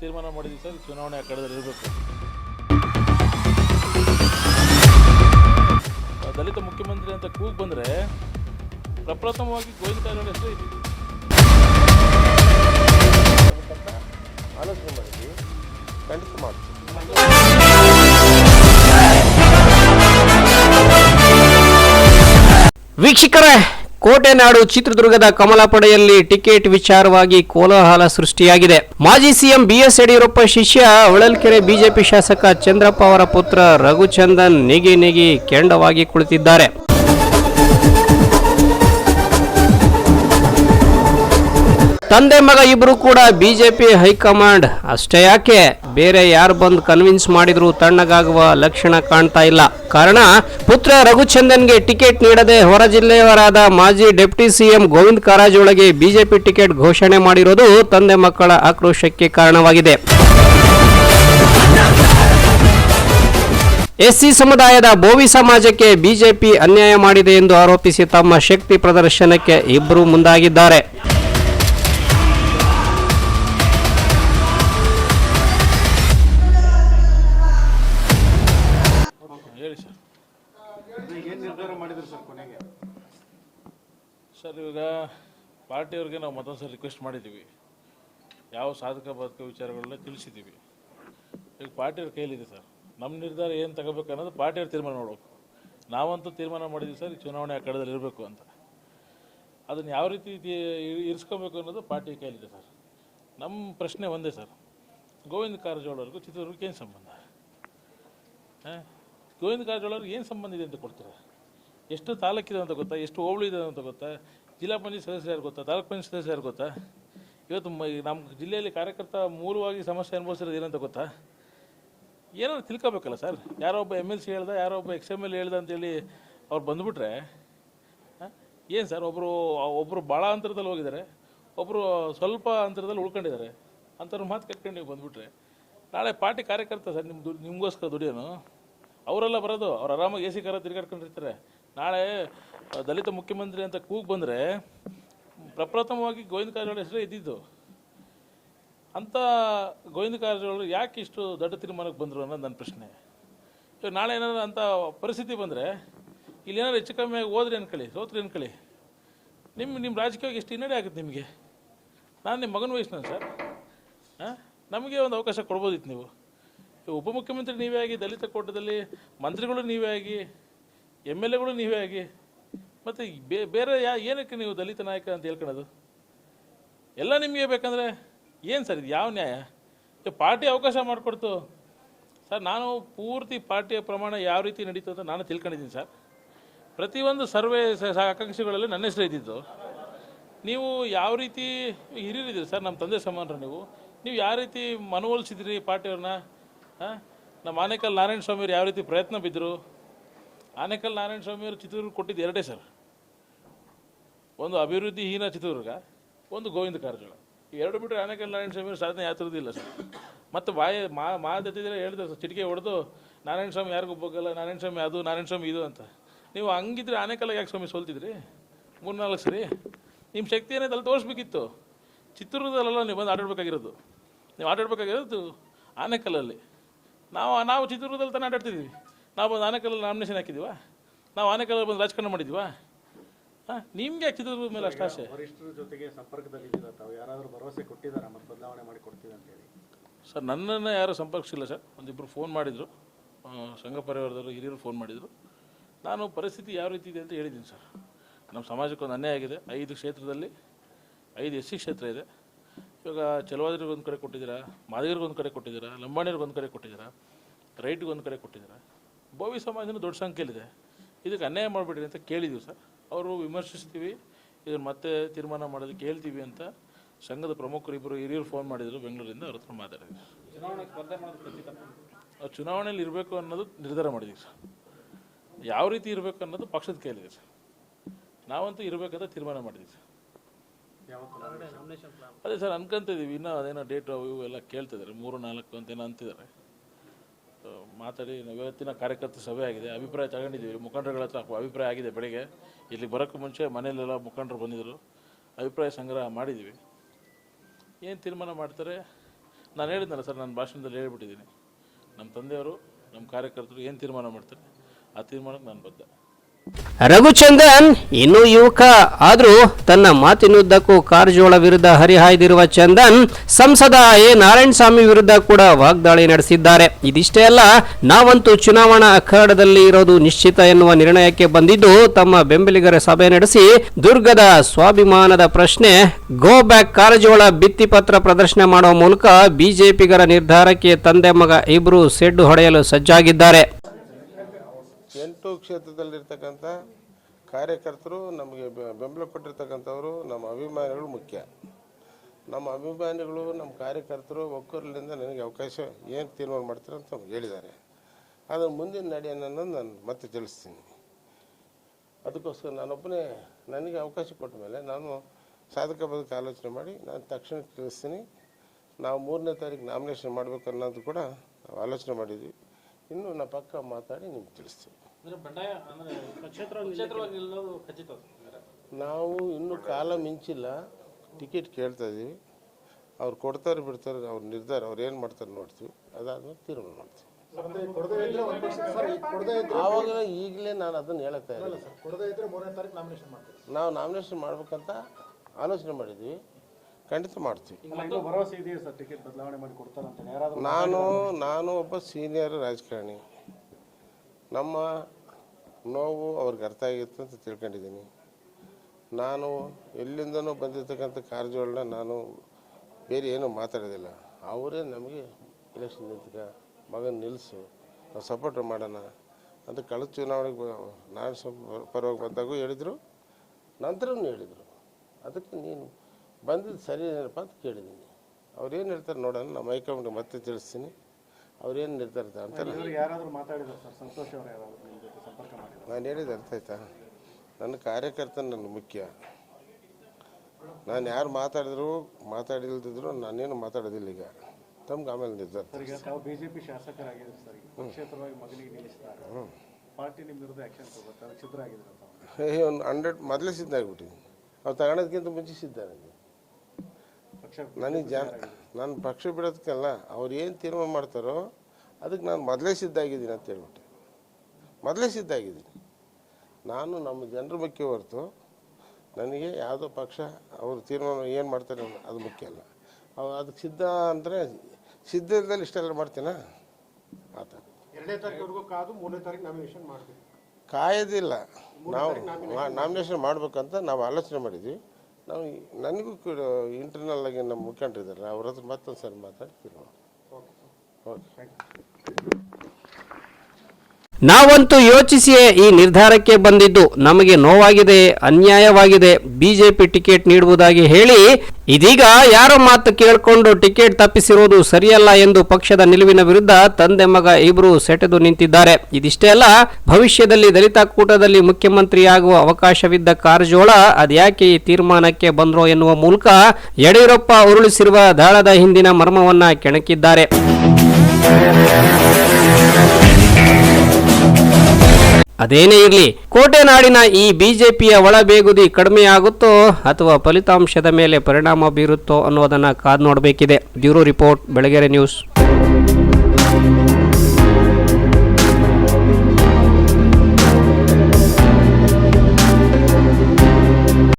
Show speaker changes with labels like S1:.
S1: ತೀರ್ಮಾನ ಮಾಡಿದ್ವಿ ಸರ್ ಚುನಾವಣೆ ಆ ಕಡೆದಲ್ಲಿ ಇರಬೇಕು. ದಲಿತ ಮುಖ್ಯಮಂತ್ರಿ ಅಂತ ಕೂಗ್ ಬಂದರೆ ಪ್ರಪ್ರಥಮವಾಗಿ ಗೋವಿಂದ ಕಾರಜೋಳ ಹೆಸರು ಇದೆ.
S2: ಆಲೋಚನೆ ಮಾಡಿದ್ವಿ. ಖಂಡಿತ ಮಾಡ್ತೀವಿ.
S3: ವೀಕ್ಷಕರೇ ಕೋಟೆನಾಡು ಚಿತ್ರದುರ್ಗದ ಕಮಲಾಪಡೆಯಲ್ಲಿ ಟಿಕೆಟ್ ವಿಚಾರವಾಗಿ ಕೋಲಾಹಲ ಸೃಷ್ಟಿಯಾಗಿದೆ. ಮಾಜಿ ಸಿಎಂ ಬಿಎಸ್ ಯಡಿಯೂರಪ್ಪ ಶಿಷ್ಯ, ಹೊಳಲ್ಕೆರೆ ಬಿಜೆಪಿ ಶಾಸಕ ಚಂದ್ರಪ್ಪ ಅವರ ಪುತ್ರ ರಘುಚಂದನ್ ನಿಗಿ ನಿಗಿ ಕೆಂಡವಾಗಿ ಕುಳಿತಿದ್ದಾರೆ. ತಂದೆ ಮಗ ಇಬ್ರು ಕೂಡ ಬಿಜೆಪಿ ಹೈಕಮಾಂಡ್. ಅಷ್ಟೇ ಯಾಕೆ? ಬೇರೆ ಯಾರು ಬಂದು ಕನ್ವಿನ್ಸ್ ಮಾಡಿದ್ರು ತಣ್ಣಗಾಗುವ ಲಕ್ಷಣ ಕಾಣ್ತಾ ಇಲ್ಲ. ಕಾರಣ, ಪುತ್ರ ರಘುಚಂದನ್ಗೆ ಟಿಕೆಟ್ ನೀಡದೆ ಹೊರ ಜಿಲ್ಲೆಯವರಾದ ಮಾಜಿ ಡೆಪ್ಟಿ ಸಿಎಂ ಗೋವಿಂದ ಕಾರಜೋಳಗೆ ಬಿಜೆಪಿ ಟಿಕೆಟ್ ಘೋಷಣೆ ಮಾಡಿರೋದು ತಂದೆ ಮಕ್ಕಳ ಆಕ್ರೋಶಕ್ಕೆ ಕಾರಣವಾಗಿದೆ. ಎಸ್ಸಿ ಸಮುದಾಯದ ಬೋವಿ ಸಮಾಜಕ್ಕೆ ಬಿಜೆಪಿ ಅನ್ಯಾಯ ಮಾಡಿದೆ ಎಂದು ಆರೋಪಿಸಿ ತಮ್ಮ ಶಕ್ತಿ ಪ್ರದರ್ಶನಕ್ಕೆ ಇಬ್ಬರು ಮುಂದಾಗಿದ್ದಾರೆ.
S1: ಹೇಳಿ ಸರ್.
S4: ಏನು ನಿರ್ಧಾರ ಮಾಡಿದ್ರು ಸರ್ ಕೊನೆಗೆ?
S1: ಸರ್ ಇವಾಗ ಪಾರ್ಟಿಯವ್ರಿಗೆ ನಾವು ಮತ್ತೊಂದು ಸಲ ರಿಕ್ವೆಸ್ಟ್ ಮಾಡಿದ್ದೀವಿ ಯಾವ ಸಾಧಕ ಬಾಧಕ ವಿಚಾರಗಳನ್ನ ತಿಳಿಸಿದ್ದೀವಿ ಈಗ ಪಾರ್ಟಿಯವ್ರ ಕೈಲಿದೆ ಸರ್. ನಮ್ಮ ನಿರ್ಧಾರ ಏನು ತಗೋಬೇಕು ಅನ್ನೋದು ಪಾರ್ಟಿಯವ್ರ ತೀರ್ಮಾನ ಮಾಡಬೇಕು ನಾವಂತೂ ತೀರ್ಮಾನ ಮಾಡಿದ್ದೀವಿ ಸರ್ ಈ ಚುನಾವಣೆ ಆ ಕಡೆದಲ್ಲಿ ಇರಬೇಕು ಅಂತ. ಅದನ್ನು ಯಾವ ರೀತಿ ಇರಿಸ್ಕೋಬೇಕು ಅನ್ನೋದು ಪಾರ್ಟಿ ಕೈಲಿದೆ ಸರ್. ನಮ್ಮ ಪ್ರಶ್ನೆ ಒಂದೇ ಸರ್. ಗೋವಿಂದ ಕಾರಜೋಳವ್ರಿಗೂ ಚಿತ್ರದುರ್ಗಕ್ಕೆ ಏನು ಸಂಬಂಧ? ಹಾಂ? ಗೋವಿಂದ ಕಾರಜೋಳ ಅವ್ರಿಗೆ ಏನು ಸಂಬಂಧ ಇದೆ ಅಂತ ಕೊಡ್ತಾರೆ? ಎಷ್ಟು ತಾಲೂಕಿದೆ ಅಂತ ಗೊತ್ತಾ? ಎಷ್ಟು ಹೋಬಳಿ ಇದೆ ಅಂತ ಗೊತ್ತಾ? ಜಿಲ್ಲಾ ಪಂಚಾಯತ್ ಸದಸ್ಯರು ಯಾರು ಗೊತ್ತಾ? ತಾಲೂಕು ಪಂಚಾಯತ್ ಸದಸ್ಯರು ಯಾರು ಗೊತ್ತಾ? ಇವತ್ತು ನಮ್ಮ ಜಿಲ್ಲೆಯಲ್ಲಿ ಕಾರ್ಯಕರ್ತ ಮೂಲವಾಗಿ ಸಮಸ್ಯೆ ಅನುಭವಿಸಿರೋದು ಏನಂತ ಗೊತ್ತಾ? ಏನಾದ್ರು ತಿಳ್ಕೊಬೇಕಲ್ಲ ಸರ್. ಯಾರೋ ಒಬ್ಬ ಎಂ ಎಲ್ ಸಿ ಹೇಳ್ದ, ಯಾರೋ ಒಬ್ಬ ಎಕ್ಸ್ ಎಂ ಎಲ್ ಹೇಳ್ದ ಅಂತೇಳಿ ಅವ್ರು ಬಂದುಬಿಟ್ರೆ ಏನು ಸರ್? ಒಬ್ಬರು ಒಬ್ಬರು ಭಾಳ ಅಂತರದಲ್ಲಿ ಹೋಗಿದ್ದಾರೆ. ಒಬ್ಬರು ಸ್ವಲ್ಪ ಅಂತರದಲ್ಲಿ ಉಳ್ಕೊಂಡಿದ್ದಾರೆ. ಅಂಥವ್ರು ಮಾತು ಕಟ್ಕೊಂಡು ನೀವು ಬಂದುಬಿಟ್ರೆ, ನಾಳೆ ಪಾರ್ಟಿ ಕಾರ್ಯಕರ್ತ ಸರ್ ನಿಮ್ಮ ದುಡ್ಡು ನಿಮಗೋಸ್ಕರ ದುಡಿಯೋನು? ಅವರೆಲ್ಲ ಬರೋದು, ಅವ್ರು ಆರಾಮಾಗಿ ಎ ಸಿ ಕಾರ ತಿರುಗಾಡ್ಕೊಂಡಿರ್ತಾರೆ. ನಾಳೆ ದಲಿತ ಮುಖ್ಯಮಂತ್ರಿ ಅಂತ ಕೂಗ್ ಬಂದರೆ, ಪ್ರಪ್ರಥಮವಾಗಿ ಗೋವಿಂದ ಕಾರಜೋಳ ಹೆಸರೇ ಇದ್ದಿದ್ದು. ಅಂಥ ಗೋವಿಂದ ಕಾರಜೋಳರು ಯಾಕೆ ಇಷ್ಟು ದೊಡ್ಡ ತೀರ್ಮಾನಕ್ಕೆ ಬಂದರು ಅನ್ನೋದು ನನ್ನ ಪ್ರಶ್ನೆ. ಇವಾಗ ನಾಳೆ ಏನಾದ್ರು ಅಂಥ ಪರಿಸ್ಥಿತಿ ಬಂದರೆ, ಇಲ್ಲಿ ಏನಾದ್ರು ಹೆಚ್ಚು ಕಮ್ಮಿ ಆಗಿ ಹೋದ್ರಿ ಅನ್ಕೊಳ್ಳಿ ಸೋತ್ರಿ ಅನ್ಕೊಳ್ಳಿ ನಿಮ್ಮ ನಿಮ್ಮ ರಾಜಕೀಯವಾಗಿ ಎಷ್ಟು ಹಿನ್ನಡೆ ಆಗುತ್ತೆ ನಿಮಗೆ? ನಾನು ನಿಮ್ಮ ಮಗನ ವಯಸ್ಸಿನ ಸರ್. ಹಾಂ ನಮಗೆ ಒಂದು ಅವಕಾಶ ಕೊಡ್ಬೋದಿತ್ತು ನೀವು. ಉಪಮುಖ್ಯಮಂತ್ರಿ ನೀವೇ ಆಗಿ, ದಲಿತ ಕೋಟದಲ್ಲಿ ಮಂತ್ರಿಗಳು ನೀವೇ ಆಗಿ, ಎಂ ಎಲ್ ಎಗಳು ನೀವೇ ಆಗಿ, ಮತ್ತು ಬೇರೆ ಯಾ, ಏನಕ್ಕೆ ನೀವು ದಲಿತ ನಾಯಕ ಅಂತ ಹೇಳ್ಕೊಳೋದು? ಎಲ್ಲ ನಿಮಗೆ ಬೇಕಂದರೆ ಏನು ಸರ್ ಇದು, ಯಾವ ನ್ಯಾಯ? ಪಾರ್ಟಿ ಅವಕಾಶ ಮಾಡಿಕೊಡ್ತು. ಸರ್, ನಾನು ಪೂರ್ತಿ ಪಾರ್ಟಿಯ ಪ್ರಮಾಣ ಯಾವ ರೀತಿ ನಡೀತು ಅಂತ ನಾನು ತಿಳ್ಕೊಂಡಿದ್ದೀನಿ ಸರ್. ಪ್ರತಿಯೊಂದು ಸರ್ವೆ ಆಕಾಂಕ್ಷಿಗಳಲ್ಲಿ ನನ್ನ ಹೆಸರು ಇದ್ದಿದ್ದು. ನೀವು ಯಾವ ರೀತಿ ಹಿರಿಯರಿದ್ದೀರಿ ಸರ್, ನಮ್ಮ ತಂದೆ ಸಮಾನರು ನೀವು? ನೀವು ಯಾವ ರೀತಿ ಮನವೊಲಿಸಿದ್ರಿ ಪಾರ್ಟಿಯವ್ರನ್ನ? ಹಾಂ? ನಮ್ಮ ಆನೇಕಲ್ ನಾರಾಯಣ ಸ್ವಾಮಿಯವ್ರು ಯಾವ ರೀತಿ ಪ್ರಯತ್ನ ಬಿದ್ದರು? ಆನೇಕಲ್ ನಾರಾಯಣ ಸ್ವಾಮಿಯವರು ಚಿತ್ರದುರ್ಗ ಕೊಟ್ಟಿದ್ದು ಎರಡೇ ಸರ್ ಒಂದು ಅಭಿವೃದ್ಧಿಹೀನ ಚಿತ್ರದುರ್ಗ, ಒಂದು ಗೋವಿಂದ ಕಾರಜೋಳ. ಎರಡು ಬಿಟ್ಟರೆ ಆನೇಕಲ್ ನಾರಾಯಣ ಸ್ವಾಮಿಯವರು ಸಾಧನೆ ಥರದ್ದು ಸರ್. ಮತ್ತು ಬಾಯಿ, ಮಾ, ಮಾದತ್ತಿದ್ರೆ ಹೇಳಿದ್ರೆ ಸರ್, ಚಿಟಿಕೆ ಹೊಡೆದು ನಾರಾಯಣ ಸ್ವಾಮಿ ಯಾರಿಗೂ ಹೋಗಲ್ಲ ನಾರಾಯಣ ಸ್ವಾಮಿ ಅದು, ನಾರಾಯಣ ಸ್ವಾಮಿ ಇದು ಅಂತ. ನೀವು ಹಂಗಿದ್ರೆ ಆನೇಕಲ್ ಯಾಕೆ ಸ್ವಾಮಿ ಸೋಲ್ತಿದ್ರಿ? ಮೂರ್ನಾಲ್ಕು ಸರಿ. ನಿಮ್ಮ ಶಕ್ತಿ ಏನೇ ಅಲ್ಲಿ ತೋರಿಸ್ಬೇಕಿತ್ತು. ಚಿತ್ರದಲ್ಲೆಲ್ಲ ನೀವು ಬಂದು ಆಟಾಡಬೇಕಾಗಿರೋದು. ನೀವು ಆಟಾಡಬೇಕಾಗಿರೋದು ಆನೇಕಲ್ಲಲ್ಲಿ. ನಾವು ನಾವು ಚಿತ್ರದುರ್ಗದಲ್ಲಿ ತಾನೇ ಆಟಾಡ್ತಿದ್ದೀವಿ. ನಾವು ಬಂದು ಆನೆಕಲ್ಲಲ್ಲಿ ನಾಮಿನೇಷನ್ ಹಾಕಿದ್ದೀವ? ನಾವು ಆನೆಕಲ್ಲಲ್ಲಿ ಬಂದು ರಾಜಕಾರಣ ಮಾಡಿದ್ದೀವಾ? ಹಾಂ? ನಿಮಗೆ ಚಿತ್ರದುರ್ಗದ ಮೇಲೆ ಅಷ್ಟು ಆಸೆ?
S4: ವರಿಷ್ಠರ ಜೊತೆಗೆ ಸಂಪರ್ಕದಲ್ಲಿ ತಾವು? ಯಾರಾದರೂ ಭರವಸೆ ಕೊಟ್ಟಿದ್ದಾರೆ ಮತ್ತು ಬದಲಾವಣೆ ಮಾಡಿ ಕೊಡ್ತೀವಿ ಅಂತೇಳಿ
S1: ಸರ್ ನನ್ನನ್ನು ಯಾರೂ ಸಂಪರ್ಕಿಸಿಲ್ಲ ಸರ್. ಒಂದಿಬ್ಬರು ಫೋನ್ ಮಾಡಿದರು. ಸಂಘ ಪರಿವಾರದವರು ಹಿರಿಯರು ಫೋನ್ ಮಾಡಿದರು. ನಾನು ಪರಿಸ್ಥಿತಿ ಯಾವ ರೀತಿ ಇದೆ ಅಂತ ಹೇಳಿದ್ದೀನಿ ಸರ್. ನಮ್ಮ ಸಮಾಜಕ್ಕೆ ಒಂದು ಅನ್ಯಾಯ ಆಗಿದೆ. ಐದು ಕ್ಷೇತ್ರದಲ್ಲಿ ಐದು ಎಸ್ ಸಿ ಕ್ಷೇತ್ರ ಇದೆ. ಇವಾಗ ಚಲವಾದ್ರಿಗೆ ಒಂದು ಕಡೆ ಕೊಟ್ಟಿದ್ದೀರಾ? ಮಾದಿಗರಿಗೆ ಒಂದು ಕಡೆ ಕೊಟ್ಟಿದ್ದೀರಾ? ಲಂಬಾಣಿಯವ್ರಿಗೊಂದು ಕಡೆ ಕೊಟ್ಟಿದ್ದೀರಾ? ರೈಟ್ಗೆ ಒಂದು ಕಡೆ ಕೊಟ್ಟಿದ್ದಾರೆ? ಭೋವಿ ಸಮಾಜನೂ ದೊಡ್ಡ ಸಂಖ್ಯೆಯಲ್ಲಿದೆ. ಇದಕ್ಕೆ ಅನ್ಯಾಯ ಮಾಡಿಬಿಡ್ರಿ ಅಂತ ಕೇಳಿದ್ದೀವಿ ಸರ್. ಅವರು ವಿಮರ್ಶಿಸ್ತೀವಿ ಇದನ್ನು ಮತ್ತೆ ತೀರ್ಮಾನ ಮಾಡೋದಕ್ಕೆ ಹೇಳ್ತೀವಿ ಅಂತ ಸಂಘದ ಪ್ರಮುಖರು ಇಬ್ಬರು ಹಿರಿಯರು ಫೋನ್ ಮಾಡಿದರು ಬೆಂಗಳೂರಿಂದ ಅವ್ರ ಹತ್ರ ಮಾತಾಡಿದ್ವಿ. ನಾವು ಚುನಾವಣೆಯಲ್ಲಿ ಇರಬೇಕು ಅನ್ನೋದು ನಿರ್ಧಾರ ಮಾಡಿದ್ದೀವಿ ಸರ್. ಯಾವ ರೀತಿ ಇರಬೇಕು ಅನ್ನೋದು ಪಕ್ಷದ ಕೈಲಿದೆ ಸರ್. ನಾವಂತೂ ಇರಬೇಕಂತ ತೀರ್ಮಾನ ಮಾಡಿದ್ವಿ ಸರ್. ಅದೇ ಸರ್ ಅನ್ಕೊಂತಿದ್ದೀವಿ ಇನ್ನೂ ಅದೇನೋ ಡೇಟ್ ಅವು ಇವು ಎಲ್ಲ ಕೇಳ್ತಿದ್ದಾರೆ ಮೂರು ನಾಲ್ಕು ಅಂತ ಏನೋ ಅಂತಿದ್ದಾರೆ. ಮಾತಾಡಿ, ನಾವು ಇವತ್ತಿನ ಕಾರ್ಯಕರ್ತ ಸಭೆ ಆಗಿದೆ, ಅಭಿಪ್ರಾಯ ತಗೊಂಡಿದ್ದೀವಿ. ಮುಖಂಡರುಗಳ ಹತ್ರ ಅಭಿಪ್ರಾಯ ಆಗಿದೆ ಬೆಳಿಗ್ಗೆ. ಇಲ್ಲಿ ಬರೋಕ್ಕೂ ಮುಂಚೆ ಮನೆಯಲ್ಲೆಲ್ಲ ಮುಖಂಡರು ಬಂದಿದ್ದರು. ಅಭಿಪ್ರಾಯ ಸಂಗ್ರಹ ಮಾಡಿದ್ದೀವಿ. ಏನು ತೀರ್ಮಾನ ಮಾಡ್ತಾರೆ? ನಾನು ಹೇಳಿದ್ನಲ್ಲ ಸರ್ ನನ್ನ ಭಾಷಣದಲ್ಲಿ ಹೇಳ್ಬಿಟ್ಟಿದ್ದೀನಿ. ನಮ್ಮ ತಂದೆಯವರು, ನಮ್ಮ ಕಾರ್ಯಕರ್ತರು ಏನು ತೀರ್ಮಾನ ಮಾಡ್ತಾರೆ? ಆ ತೀರ್ಮಾನಕ್ಕೆ ನಾನು ಬದ್ಧ.
S3: ರಘುಚಂದನ್, ಇನ್ನೂ ಯುವಕ, ಆದರೂ ತನ್ನ ಮಾತಿನುದ್ದಕ್ಕೂ ಕಾರಜೋಳ ವಿರುದ್ಧ ಹರಿಹಾಯ್ದಿರುವ ಚಂದನ್, ಸಂಸದ ಎ. ನಾರಾಯಣಸ್ವಾಮಿ ವಿರುದ್ಧ ಕೂಡ ವಾಗ್ದಾಳಿ ನಡೆಸಿದ್ದಾರೆ. ಇದಿಷ್ಟೇ ಅಲ್ಲ, ನಾವಂತೂ ಚುನಾವಣಾ ಅಖಾಡದಲ್ಲಿ ಇರೋದು ನಿಶ್ಚಿತ ಎನ್ನುವ ನಿರ್ಣಯಕ್ಕೆ ಬಂದಿದ್ದು, ತಮ್ಮ ಬೆಂಬಲಿಗರ ಸಭೆ ನಡೆಸಿ ದುರ್ಗದ ಸ್ವಾಭಿಮಾನದ ಪ್ರಶ್ನೆ, ಗೋ ಬ್ಯಾಕ್ ಕಾರಜೋಳ ಭಿತ್ತಿಪತ್ರ ಪ್ರದರ್ಶನ ಮಾಡುವ ಮೂಲಕ ಬಿಜೆಪಿಗರ ನಿರ್ಧಾರಕ್ಕೆ ತಂದೆ ಮಗ ಇಬ್ರು ಸೆಡ್ಡು ಹೊಡೆಯಲು ಸಜ್ಜಾಗಿದ್ದಾರೆ.
S2: ಎಂಟು ಕ್ಷೇತ್ರದಲ್ಲಿರ್ತಕ್ಕಂಥ ಕಾರ್ಯಕರ್ತರು ನಮಗೆ ಬೆಂಬಲ ಕೊಟ್ಟಿರ್ತಕ್ಕಂಥವರು ನಮ್ಮ ಅಭಿಮಾನಿಗಳು ಮುಖ್ಯ. ನಮ್ಮ ಅಭಿಮಾನಿಗಳು, ನಮ್ಮ ಕಾರ್ಯಕರ್ತರು ಒಕ್ಕೂರಲಿಂದ ನನಗೆ ಅವಕಾಶ ಏನು ತೀರ್ಮಾನ ಮಾಡ್ತಾರೆ ಅಂತ ಹೇಳಿದ್ದಾರೆ. ಅದರ ಮುಂದಿನ ನಡೆಯನ್ನು ನಾನು ಮತ್ತೆ ತಿಳಿಸ್ತೀನಿ. ಅದಕ್ಕೋಸ್ಕರ ನಾನೊಬ್ಬನೇ ನನಗೆ ಅವಕಾಶ ಕೊಟ್ಟ ಮೇಲೆ ನಾನು ಸಾಧಕ ಬದುಕು ಆಲೋಚನೆ ಮಾಡಿ ನಾನು ತಕ್ಷಣ ತಿಳಿಸ್ತೀನಿ. ನಾವು ಮೂರನೇ ತಾರೀಕು ನಾಮಿನೇಷನ್ ಮಾಡಬೇಕು ಅನ್ನೋದು ಕೂಡ ನಾವು ಆಲೋಚನೆ ಮಾಡಿದ್ವಿ. ಇನ್ನು ನಾ ಪಕ್ಕ ಮಾತಾಡಿ ನಿಮ್ಗೆ ನಾವು ಇನ್ನೂ ಕಾಲ ಮಿಂಚಿಲ್ಲ. ಟಿಕೆಟ್ ಕೇಳ್ತಾ ಇದೀವಿ. ಅವ್ರು ಕೊಡ್ತಾರೆ ಬಿಡ್ತಾರೆ ಅವ್ರ ನಿರ್ಧಾರ ಅವ್ರು ಏನು ಮಾಡ್ತಾರೆ ನೋಡ್ತೀವಿ. ಅದಾದ್ಮೇಲೆ ತೀರ್ಮಾನ ಮಾಡ್ತೀವಿ.
S4: ಕೊಡದೇ ಇದ್ರೆ ಒಂದು ಪಕ್ಷ ಸರ್ ಇದ್ರೆ
S2: ಆವಾಗ ಈಗಲೇ ನಾನು ಅದನ್ನು ಹೇಳತ್ತಾ ಇಲ್ಲ
S4: ಸರ್ ಕೊಡದೇ ಇದ್ರೆ ಮೂರನೇ ತಾರೀಕು ನಾಮಿನೇಷನ್ ಮಾಡ್ತೀವಿ.
S2: ನಾವು ನಾಮಿನೇಷನ್ ಮಾಡ್ಬೇಕಂತ ಆಲೋಚನೆ ಮಾಡಿದ್ವಿ. ಖಂಡಿತ ಮಾಡ್ತೀವಿ.
S4: ಈಗ ಇನ್ನೂ ಭರವಸೆ ಸರ್ ಟಿಕೆಟ್ ಬದಲಾವಣೆ ಮಾಡಿ ಕೊಡ್ತಾರಂತ? ಯಾರಾದ್ರೂ
S2: ನಾನು ನಾನು ಒಬ್ಬ ಸೀನಿಯರ್ ರಾಜಕಾರಣಿ. ನಮ್ಮ ನೋವು ಅವ್ರಿಗೆ ಅರ್ಥ ಆಗಿತ್ತು ಅಂತ ತಿಳ್ಕೊಂಡಿದ್ದೀನಿ. ನಾನು ಎಲ್ಲಿಂದನೂ ಬಂದಿರ್ತಕ್ಕಂಥ ಕಾರಜೋಳನ್ನ ನಾನು ಬೇರೆ ಏನೂ ಮಾತಾಡೋದಿಲ್ಲ. ಅವರೇ ನಮಗೆ ಎಲೆಕ್ಷನ್ ನಿಂತ್ಕ ಮಗನ ನಿಲ್ಲಿಸು, ನಾವು ಸಪೋರ್ಟ್ ಮಾಡೋಣ ಅಂತ ಕಳೆದ ಚುನಾವಣೆಗೆ ನಾನು ಸ್ವಲ್ಪ ಪರವಾಗಿ ಬಂದಾಗೂ ಹೇಳಿದರು. ನಂತರವೂ ಹೇಳಿದರು. ಅದಕ್ಕೆ ನೀನು ಬಂದಿದ್ದು ಸರಿ ಏನಪ್ಪ ಅಂತ ಕೇಳಿದ್ದೀನಿ. ಏನು ಹೇಳ್ತಾರೆ ನೋಡೋಣ, ನಮ್ಮ ಹೈಕಮಾಂಡ್ಗೆ ಮತ್ತೆ ತಿಳಿಸ್ತೀನಿ. ಅವ್ರೇನು ನಿರ್ಧಾರ ಅಂತ
S4: ಇದುವರೆಗೆ ಯಾರಾದ್ರೂ ಮಾತಾಡಿದ್ರು ಸರ್ ಸಂತೋಷ್ ಅವರು ಯಾರಾದ್ರೂ ನಿಮ್ಮ ಜೊತೆ ಸಂಪರ್ಕ ಮಾಡಿದ್ರು?
S2: ನಾನು ಹೇಳಿದ ಅರ್ಥ ಆಯ್ತಾ? ನನ್ನ ಕಾರ್ಯಕರ್ತ ನನ್ನ ಮುಖ್ಯ. ನಾನು ಯಾರು ಮಾತಾಡಿದ್ರು ಮಾತಾಡಿಲ್ದಿದ್ರು ನಾನೇನು ಮಾತಾಡೋದಿಲ್ಲ ಈಗ. ತಮ್ಗೆ ಆಮೇಲೆ ನಿರ್ಧಾರ
S4: ಬಿಜೆಪಿ
S2: ಹಂಡ್ರೆಡ್ ಮೊದಲೇ ಸಿದ್ಧ ಆಗ್ಬಿಟ್ಟಿದ್ದೀನಿ. ಅವ್ರು ತಗೊಳೋದಕ್ಕಿಂತ ಮುಂಚೆ ಸಿದ್ಧ ನನಗೆ ನನಗೆ ಜನ ನಾನು ಪಕ್ಷ ಬಿಡೋದಕ್ಕಲ್ಲ ಅವ್ರು ಏನು ತೀರ್ಮಾನ ಮಾಡ್ತಾರೋ ಅದಕ್ಕೆ ನಾನು ಮೊದಲೇ ಸಿದ್ಧ ಆಗಿದ್ದೀನಿ ಅಂತ ಹೇಳ್ಬಿಟ್ಟೆ. ಮೊದಲೇ ಸಿದ್ಧ ಆಗಿದ್ದೀನಿ ನಾನು ನಮ್ಮ ಜನರ ಮುಖ್ಯ ಹೊರತು ನನಗೆ ಯಾವುದೋ ಪಕ್ಷ ಅವರು ತೀರ್ಮಾನ ಏನು ಮಾಡ್ತಾರೆ ಅದು ಮುಖ್ಯ ಅಲ್ಲ. ಅವ್ ಅದಕ್ಕೆ ಸಿದ್ಧ ಅಂದರೆ ಸಿದ್ಧ ಇಲ್ದಲ್ಲಿ ಇಷ್ಟೆಲ್ಲ ಮಾಡ್ತೀನಾ? ಆ ಥರ. ಕಾಯೋದಿಲ್ಲ. ನಾವು ನಾಮಿನೇಷನ್ ಮಾಡಬೇಕಂತ ನಾವು ಆಲೋಚನೆ ಮಾಡಿದ್ವಿ. ನಾವು ನನಗೂ ಕೂಡ ಇಂಟರ್ನಲ್ ಆಗಿ ನಮ್ಮ ಮುಖಂಡರಿದ್ದಾರೆ. ಅವ್ರ ಹತ್ರ ಮತ್ತೊಂದು ಸರಿ ಮಾತಾಡಿ ಓಕೆ ಓಕೆ
S3: ನಾವಂತೂ ಯೋಚಿಸಿಯೇ ಈ ನಿರ್ಧಾರಕ್ಕೆ ಬಂದಿದ್ದು. ನಮಗೆ ನೋವಾಗಿದೆ, ಅನ್ಯಾಯವಾಗಿದೆ. ಬಿಜೆಪಿ ಟಿಕೆಟ್ ನೀಡುವುದಾಗಿ ಹೇಳಿ, ಇದೀಗ ಯಾರೋ ಮಾತು ಕೇಳಿಕೊಂಡು ಟಿಕೆಟ್ ತಪ್ಪಿಸಿರುವುದು ಸರಿಯಲ್ಲ ಎಂದು ಪಕ್ಷದ ನಿಲುವಿನ ವಿರುದ್ಧ ತಂದೆ ಮಗ ಇಬ್ಬರು ಸೆಟೆದು ನಿಂತಿದ್ದಾರೆ. ಇದಿಷ್ಟೇ ಅಲ್ಲ, ಭವಿಷ್ಯದಲ್ಲಿ ದಲಿತ ಕೂಟದಲ್ಲಿ ಮುಖ್ಯಮಂತ್ರಿಯಾಗುವ ಅವಕಾಶವಿದ್ದ ಕಾರಜೋಳ, ಅದ್ಯಾಕೆ ಈ ತೀರ್ಮಾನಕ್ಕೆ ಬಂದ್ರೋ ಎನ್ನುವ ಮೂಲಕ ಯಡಿಯೂರಪ್ಪ ಉರುಳಿಸಿರುವ ದಾಳದ ಹಿಂದಿನ ಮರ್ಮವನ್ನ ಕೆಣಕಿದ್ದಾರೆ. ಅದೇನೇ ಇರಲಿ ಕೋಟೆನಾಡಿನ ಈ ಬಿಜೆಪಿಯ ಒಳಬೇಗುದಿ ಕಡಿಮೆಯಾಗುತ್ತೋ ಅಥವಾ ಫಲಿತಾಂಶದ ಮೇಲೆ ಪರಿಣಾಮ ಬೀರುತ್ತೋ ಅನ್ನೋದನ್ನು ಕಾದು ನೋಡಬೇಕಿದೆ. Bureau report, Belagere news.